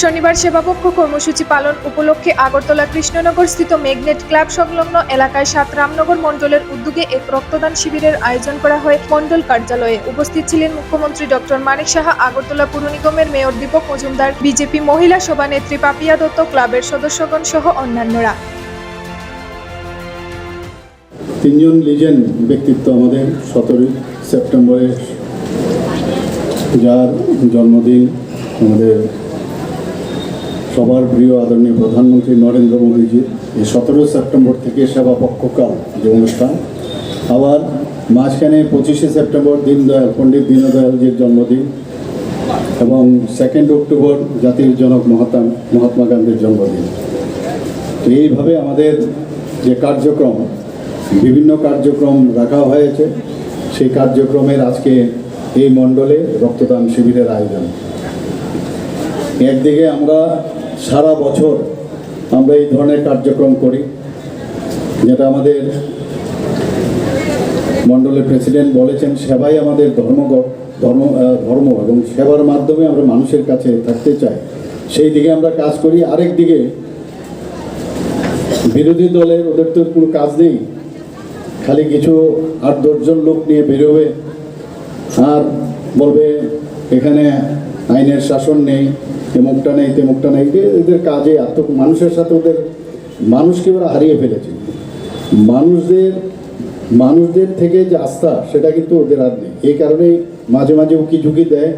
শনিবার সেবাপক্ষ কর্মসূচি পালন উপলক্ষে আগরতলা কৃষ্ণনগর স্থিত মেগনেট ক্লাব সংলগ্ন এলাকায় সাত রামনগর মণ্ডলের উদ্যোগে এক রক্তদান শিবিরের আয়োজন করা হয় মণ্ডল কার্যালয়ে। উপস্থিত ছিলেন মুখ্যমন্ত্রী ডক্টর মানিক সাহা, আগরতলা পুর নিগমের মেয়র দীপক মজুমদার, বিজেপি মহিলা সভানেত্রী পাপিয়া দত্ত, ক্লাবের সদস্যগণ সহ অন্যান্যরা। তিনজন লিজেন্ড ব্যক্তিত্ব আমাদের সতেরোই সেপ্টেম্বরে, যার জন্মদিন আমাদের সবার প্রিয় আদরণীয় প্রধানমন্ত্রী নরেন্দ্র মোদীজির এই সতেরোই সেপ্টেম্বর থেকে সেবা পক্ষকাল যে অনুষ্ঠান। আবার মাঝখানে পঁচিশে সেপ্টেম্বর দীনদয়াল পণ্ডিত দীনদয়ালজির জন্মদিন এবং সেকেন্ড অক্টোবর জাতির জনক মহাত্মা মহাত্মা গান্ধীর জন্মদিন। তো এইভাবে আমাদের যে কার্যক্রম, বিভিন্ন কার্যক্রম রাখা হয়েছে। সেই কার্যক্রমের আজকে এই মণ্ডলে রক্তদান শিবিরের আয়োজন। একদিকে আমরা সারা বছর আমরা এই ধরনের কার্যক্রম করি, যেটা আমাদের মণ্ডলের প্রেসিডেন্ট বলেছেন, সেবাই আমাদের ধর্ম ধর্ম ধর্ম এবং সেবার মাধ্যমে আমরা মানুষের কাছে থাকতে চাই। সেই দিকে আমরা কাজ করি। আরেক দিকে বিরোধী দলের ওদের তো কোনো কাজ নেই, খালি কিছু আট দশজন লোক নিয়ে বেরোবে, আর বলবে, এখানে আইনের শাসন নেই, তেমুকটা নেই তেমুকটা নেই। এদের কাজে এত মানুষের সাথে ওদের মানুষকে ওরা হারিয়ে ফেলেছে। মানুষদের মানুষদের থেকে যে আস্থা, সেটা কিন্তু ওদের আর নেই। এই কারণেই মাঝে মাঝে উকি ঝুঁকি দেয়?